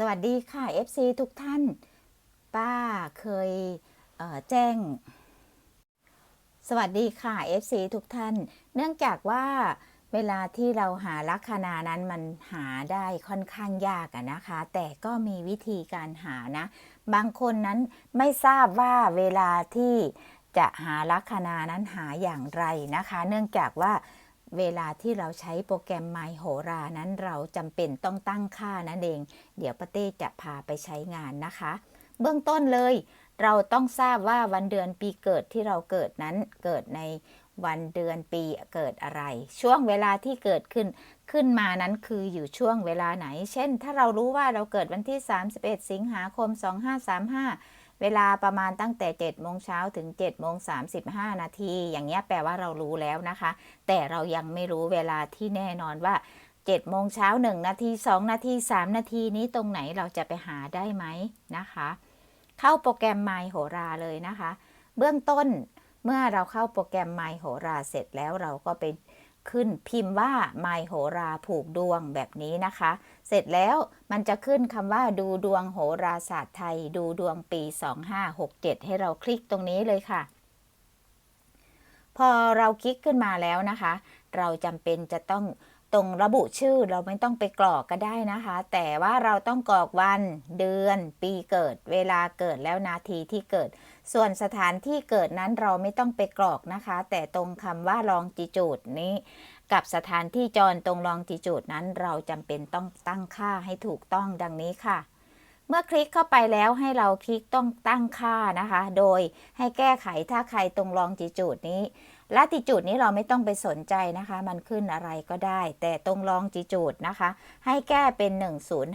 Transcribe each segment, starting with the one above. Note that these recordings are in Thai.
สวัสดีค่ะ FC ทุกท่าน ป้าเคยเแจ้ง สวัสดีค่ะ FC ทุกท่าน เนื่องจากว่าเวลาที่เราหาลัคนานั้นมันหาได้ค่อนข้างยากะนะคะ แต่ก็มีวิธีการหานะ บางคนนั้นไม่ทราบว่าเวลาที่จะหาลัคนานั้นหาอย่างไรนะคะ เนื่องจากว่า เวลาที่เราใช้โปรแกรม My โหรานั้นเราจำเป็นต้องตั้งค่านั่นเอง เดี๋ยวป้าเต้จะพาไปใช้งานนะคะ เบื้องต้นเลย เราต้องทราบว่าวันเดือนปีเกิดที่เราเกิดนั้นเกิดในวันเดือนปีเกิดอะไร ช่วงเวลาที่เกิดขึ้นขึ้นมานั้นคืออยู่ช่วงเวลาไหน เช่น ถ้าเรารู้ว่าเราเกิดวันที่ 31 สิงหาคม 2535 เวลาประมาณตั้งแต่7โมงเช้าถึง7โมง35นาที อย่างเงี้ยแปลว่าเรารู้แล้วนะคะ แต่เรายังไม่รู้เวลาที่แน่นอนว่า7โมงเช้า1นาที2นาที3นาทีนี้ตรงไหนเราจะไปหาได้ไหมนะคะ เข้าโปรแกรม My โหราเลยนะคะ เบื้องต้นเมื่อเราเข้าโปรแกรม My โหราเสร็จแล้วเราก็ไป ขึ้นพิมพ์ว่า My โหราผูกดวงแบบนี้นะคะ เสร็จแล้วมันจะขึ้นคำว่าดูดวงโหราศาสตร์ไทย ดูดวงปี 2567 ให้เราคลิกตรงนี้เลยค่ะ พอเราคลิกขึ้นมาแล้วนะคะ เราจำเป็นจะต้องตรงระบุชื่อเราไม่ต้องไปกรอกก็ได้นะคะ แต่ว่าเราต้องกรอกวันเดือน ปีเกิด เวลาเกิดแล้วนาทีที่เกิด ส่วนสถานที่เกิดนั้นเราไม่ต้องไปกรอกนะคะ แต่ตรงคำว่าลองจิจูดนี้ กับสถานที่จรตรงลองจิจูดนั้น เราจำเป็นต้องตั้งค่าให้ถูกต้องดังนี้ค่ะ เมื่อคลิกเข้าไปแล้วให้เราคลิกต้องตั้งค่านะคะ โดยให้แก้ไขถ้าใครตรงลองจิจูดนี้ ลัติจูดนี้เราไม่ต้องไปสนใจนะคะ มันขึ้นอะไรก็ได้ แต่ตรงลองจิจูดนะคะ ให้แก้เป็น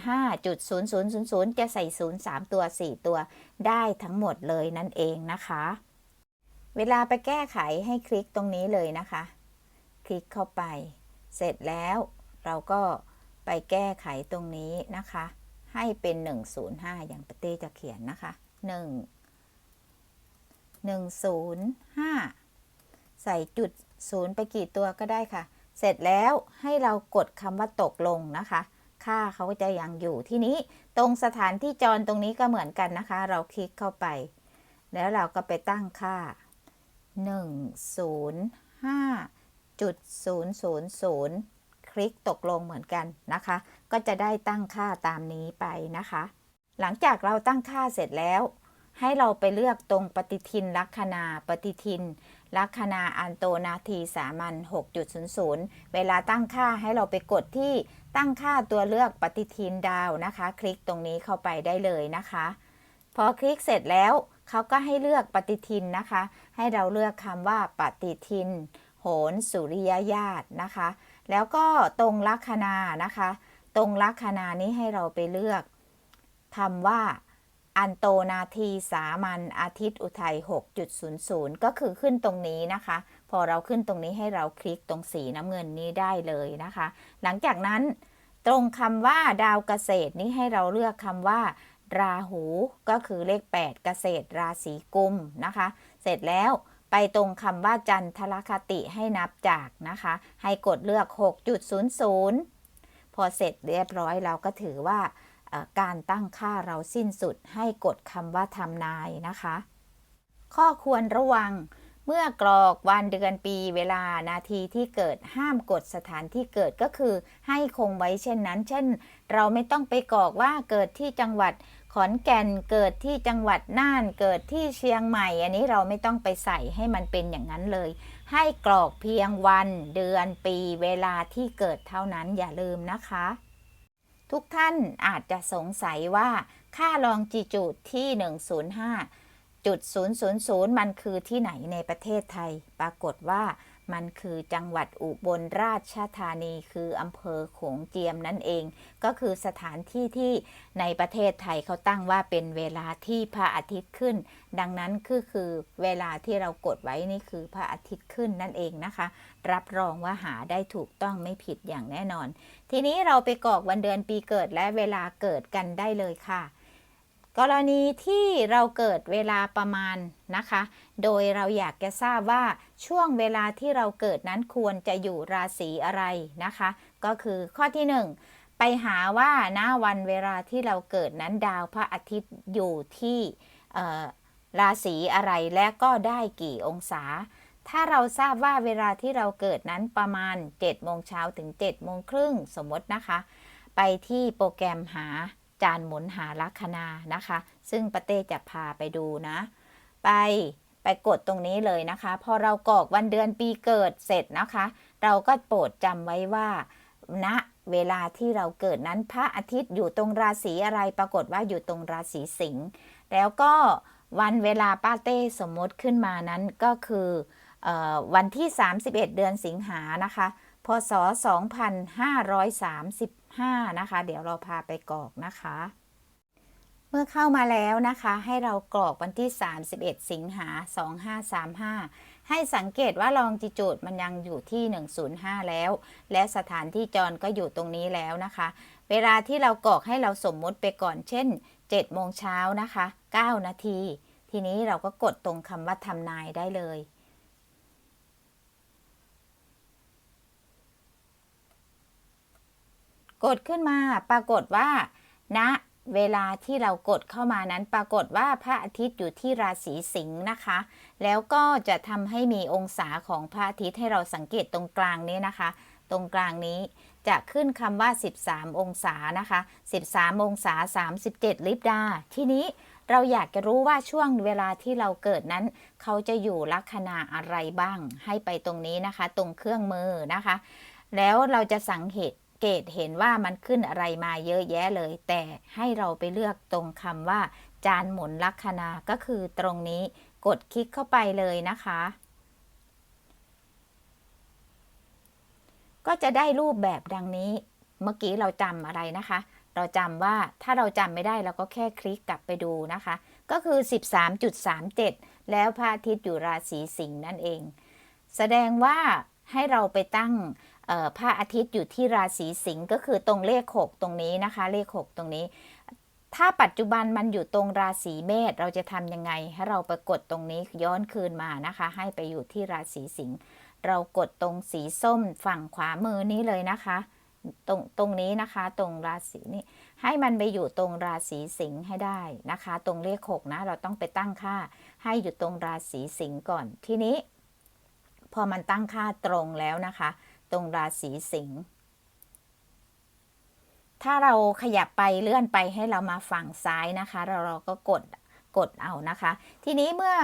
105.0000 จะใส่ 0 3 ตัว 4 ตัวได้ทั้งหมดเลยนั่นเองนะคะ เวลาไปแก้ไขให้คลิกตรงนี้เลยนะคะ คลิกเข้าไป เสร็จแล้วเราก็ไปแก้ไขตรงนี้นะคะ ให้เป็น 105 อย่างปเต้จะเขียนนะคะ 1 105 ใส่จุดศูนย์ไปกี่ตัวก็ได้ค่ะ เสร็จแล้วให้เรากดคำว่าตกลงนะคะ ค่าเขาก็จะยังอยู่ที่นี้ตรงสถานที่จรตรงนี้ก็เหมือนกันนะคะ เราคลิกเข้าไป แล้วเราก็ไปตั้งค่า 105.000 คลิกตกลงเหมือนกันนะคะ ก็จะได้ตั้งค่าตามนี้ไปนะคะ หลังจากเราตั้งค่าเสร็จแล้ว ให้เราไปเลือกตรงปฏิทินลัคนาปฏิทิน ลัคนาอันโตนาทีสามัญ6.00 เวลาตั้งค่าให้เราไปกดที่ตั้งค่าตัวเลือกปฏิทินดาวนะคะ คลิกตรงนี้เข้าไปได้เลยนะคะ พอคลิกเสร็จแล้วเขาก็ให้เลือกปฏิทินนะคะ ให้เราเลือกคำว่าปฏิทิน โหนสุริยญาตนะคะ แล้วก็ตรงลัคนานะคะ ตรงลัคนานี้ให้เราไปเลือกคำว่า อันโตนาทีสามัญอาทิตย์อุทัย 6.00 ก็คือขึ้นตรงนี้นะคะ พอเราขึ้นตรงนี้ให้เราคลิกตรงสีน้ำเงินนี้ได้เลยนะคะ หลังจากนั้นตรงคำว่าดาวเกษตรนี้ให้เราเลือกคำว่า ราหูก็คือเลข 8 เกษตรราศีกุมนะคะ เสร็จแล้วไปตรงคำว่าจันทรคติให้นับจากนะคะ ให้กดเลือก 6.00 พอเสร็จเรียบร้อยเราก็ถือว่า การตั้งค่าเราสิ้นสุดให้กดคำว่าทำนายนะคะ ข้อควรระวังเมื่อกรอกวันเดือนปีเวลานาทีที่เกิดห้ามกดสถานที่เกิดก็คือให้คงไว้เช่นนั้น เช่น เราไม่ต้องไปกรอกว่าเกิดที่จังหวัดขอนแก่นเกิดที่จังหวัดน่านเกิดที่เชียงใหม่ อันนี้เราไม่ต้องไปใส่ให้มันเป็นอย่างนั้นเลย ให้กรอกเพียงวันเดือนปีเวลาที่เกิดเท่านั้นอย่าลืมนะคะ ทุกท่านอาจจะสงสัยว่าค่าลองจีจูดที่ 105จุด000 มันคือที่ไหนในประเทศไทย ปรากฏว่า มันคือจังหวัดอุบลราชธานี คืออำเภอโขงเจียมนั่นเอง ก็คือสถานที่ที่ในประเทศไทยเขาตั้งว่าเป็นเวลาที่พระอาทิตย์ขึ้น ดังนั้นคือคือเวลาที่เรากดไว้นี่คือพระอาทิตย์ขึ้นนั่นเองนะคะ รับรองว่าหาได้ถูกต้องไม่ผิดอย่างแน่นอน ทีนี้เราไปกรอกวันเดือนปีเกิดและเวลาเกิดกันได้เลยค่ะ กรณีที่เราเกิดเวลาประมาณนะคะ โดยเราอยากจะทราบว่าช่วงเวลาที่เราเกิดนั้นควรจะอยู่ราศีอะไรนะคะ ก็คือข้อที่1ไปไปหาว่าณวันเวลาที่เราเกิดนั้นดาวพระอาทิตย์อยู่ที่ราศีอะไรและก็ได้กี่องศา ถ้าเราทราบว่าเวลาที่เราเกิดนั้นประมาณ7โมงเช้าถึง7โมงครึ่งสมมตินะคะ ไปที่โปรแกรมหา จานหมุนหาลัคนานะคะ ซึ่งปาเต้จะพาไปดูนะ ไปไปกดตรงนี้เลยนะคะ พอเรากรอกวันเดือนปีเกิดเสร็จนะคะ เราก็โปรดจำไว้ว่าณเวลาที่เราเกิดนั้นพระอาทิตย์อยู่ตรงราศีอะไรปรากฏว่าอยู่ตรงราศีสิงห์แล้วก็วันเวลาป้าเต้สมมติขึ้นมานั้นก็คือออวันที่ 31 เดือนสิงหานะคะ พศ 2535 นะคะ เดี๋ยวเราพาไปกรอกนะคะ เมื่อเข้ามาแล้วนะคะ ให้เรากรอกวันที่ 31 สิงหา 2535 ให้สังเกตว่าลองจิจูดมันยังอยู่ที่ 105 แล้ว และสถานที่จรก็อยู่ตรงนี้แล้วนะคะ เวลาที่เรากรอกให้เราสมมุติไปก่อน เช่น7โมงเช้านะคะ 9 นาที ทีนี้เราก็กดตรงคำว่าทำนายได้เลย กดขึ้นมาปรากฏว่าณเวลาที่เรากดเข้ามานั้นปรากฏว่าพระอาทิตย์อยู่ที่ราศีสิงห์นะคะ แล้วก็จะทำให้มีองศาของพระอาทิตย์ให้เราสังเกตตรงกลางนี้นะคะ ตรงกลางนี้จะขึ้นคำว่า 13 องศานะคะ 13 องศา 37 ลิบดา ทีนี้เราอยากจะรู้ว่าช่วงเวลาที่เราเกิดนั้น เขาจะอยู่ลัคนาอะไรบ้าง ให้ไปตรงนี้นะคะ ตรงเครื่องมือนะคะ แล้วเราจะสังเกต เกตเห็นว่ามันขึ้นอะไรมาเยอะแยะเลย แต่ให้เราไปเลือกตรงคำว่า จานหมุนลัคนาก็คือตรงนี้กดคลิกเข้าไปเลยนะคะ ก็จะได้รูปแบบดังนี้ เมื่อกี้เราจำอะไรนะคะ เราจำว่าถ้าเราจำไม่ได้เราก็แค่คลิกกลับไปดูนะคะ ก็คือ 13.37 แล้วพระอาทิตย์อยู่ราศีสิงห์นั่นเอง แสดงว่าให้เราไปตั้ง พระอาทิตย์อยู่ที่ราศีสิงห์ก็คือตรงเลข6ตรงนี้นะคะ เลข6ตรงนี้ ถ้าปัจจุบันมันอยู่ตรงราศีเมษเราจะทำยังไง ให้เราไปกดตรงนี้ย้อนคืนมานะคะ ให้ไปอยู่ที่ราศีสิงห์เรากดตรงสีส้มฝั่งขวามือนี้เลยนะคะ ตรงตรงนี้นะคะตรงราศีนี้ให้มันไปอยู่ตรงราศีสิงห์ให้ได้นะคะ ตรงเลขหกนะ เราต้องไปตั้งค่า ให้อยู่ตรงราศีสิงห์ก่อนทีนี้ พอมันตั้งค่าตรงแล้วนะคะ ตรงราศีสิงห์ถ้าเราขยับไปเลื่อนไปให้เรามาฝั่งซ้ายนะคะ เราเราก็กดกดเอานะคะ ทีนี้เมื่อ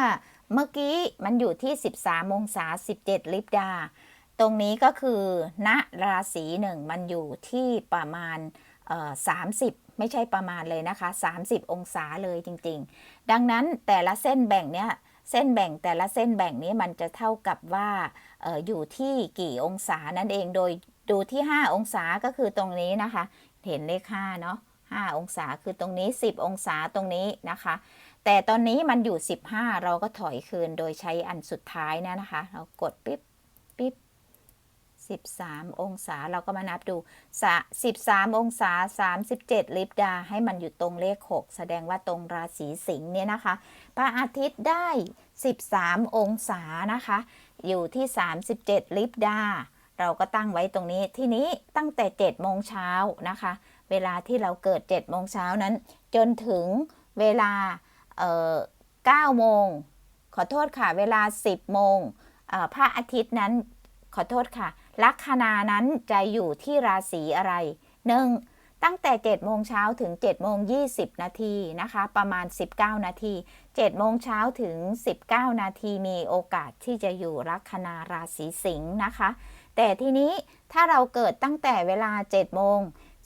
เมื่อกี้มันอยู่ที่ 13องศา17 ลิบดา ตรงนี้ก็คือ ณราศีหนึ่งมันอยู่ที่ประมาณ30ไม่ใช่ประมาณเลยนะคะ 30 องศาเลยจริง ๆ ดังนั้นแต่ละเส้นแบ่งเนี้ย เส้นแบ่งแต่ละเส้นแบ่งนี้มันจะเท่ากับว่าอออยู่ที่กี่องศานั่นเองโดยดูที่ 5 องศาก็คือตรงนี้นะคะ เห็นเลข5เนาะ5องศาคือตรงนี้ 10 องศาตรงนี้นะคะ แต่ตอนนี้มันอยู่ 15 เราก็ถอยคืนโดยใช้อันสุดท้ายนะนะคะ เรากดปิ๊บปิ๊บ13 องศาเราก็มานับดูสะ13 องศา 37 ลิบดา ให้มันอยู่ตรงเลข 6 แสดงว่าตรงราศีสิงห์เนี่ยนะคะ พระอาทิตย์ได้ 13 องศานะคะ อยู่ที่ 37 ลิบดา เราก็ตั้งไว้ตรงนี้ ที่นี้ตั้งแต่ 7 โมงเช้านะคะ เวลาที่เราเกิด 7 โมงเช้านั้น จนถึงเวลาเ9โมง ขอโทษค่ะ เวลา 10 โมงพระอาทิตย์นั้น ขอโทษค่ะ ลัคนานั้นจะอยู่ที่ราศีอะไรหนึ่ง ตั้งแต่ 7 โมงเช้าถึง 7 โมง 20 นาทีนะคะ ประมาณ 19 นาที 7 โมงเช้าถึง 19 นาทีมีโอกาสที่จะอยู่ลัคนาราศีสิงห์นะคะ แต่ทีนี้ถ้าเราเกิดตั้งแต่เวลา 7 โมง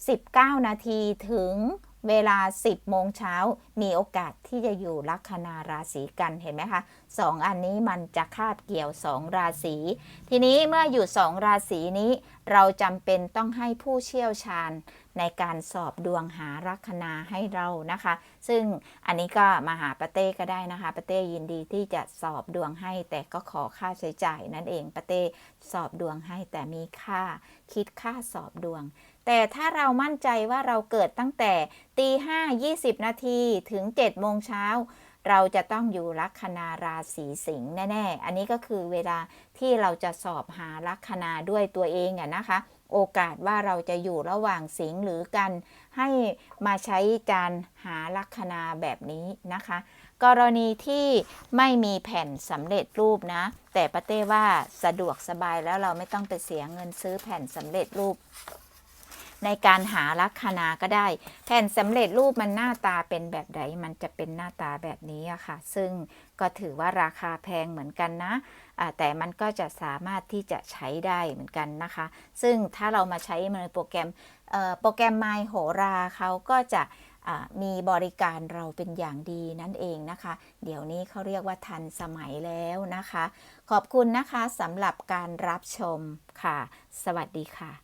19 นาทีถึงเวลา 10 โมงเช้า มีโอกาสที่จะอยู่ลัคนาราศีกัน เห็นไหมคะ สองอันนี้มันจะคาบเกี่ยว2ราศีทีนี้เมื่ออยู่2ราศีนี้ เราจำเป็นต้องให้ผู้เชี่ยวชาญในการสอบดวงหาลัคนาให้เรานะคะ ซึ่งอันนี้ก็มาหาปาเต้ก็ได้นะคะปาเต้ยินดีที่จะสอบดวงให้ แต่ก็ขอค่าใช้จ่ายนั่นเองปาเต้สอบดวงให้แต่มีค่าคิดค่าสอบดวง แต่ถ้าเรามั่นใจว่าเราเกิดตั้งแต่ตีห้ายี่สิบนาทีถึง7จ็ดโมงเช้า เราจะต้องอยู่ลัคนาราศีสิงห์แน่ๆ อันนี้ก็คือเวลาที่เราจะสอบหาลัคนาด้วยตัวเองอะนะคะ โอกาสว่าเราจะอยู่ระหว่างสิงห์หรือกัน ให้มาใช้การหาลัคนาแบบนี้นะคะ กรณีที่ไม่มีแผ่นสำเร็จรูปนะ แต่ป้าเต้ว่าสะดวกสบายแล้วเราไม่ต้องไปเสียเงินซื้อแผ่นสำเร็จรูป ในการหาลัคนาก็ได้ แผ่นสำเร็จรูปมันหน้าตาเป็นแบบไหนมันจะเป็นหน้าตาแบบนี้อะค่ะ ซึ่งก็ถือว่าราคาแพงเหมือนกันนะแต่มันก็จะสามารถที่จะใช้ได้เหมือนกันนะคะ ซึ่งถ้าเรามาใช้ในโปรแกรมโปรแกรม My โหราเขาก็จะมีบริการเราเป็นอย่างดีนั่นเองนะคะ เดี๋ยวนี้เขาเรียกว่าทันสมัยแล้วนะคะ ขอบคุณนะคะสำหรับการรับชมค่ะ สวัสดีค่ะ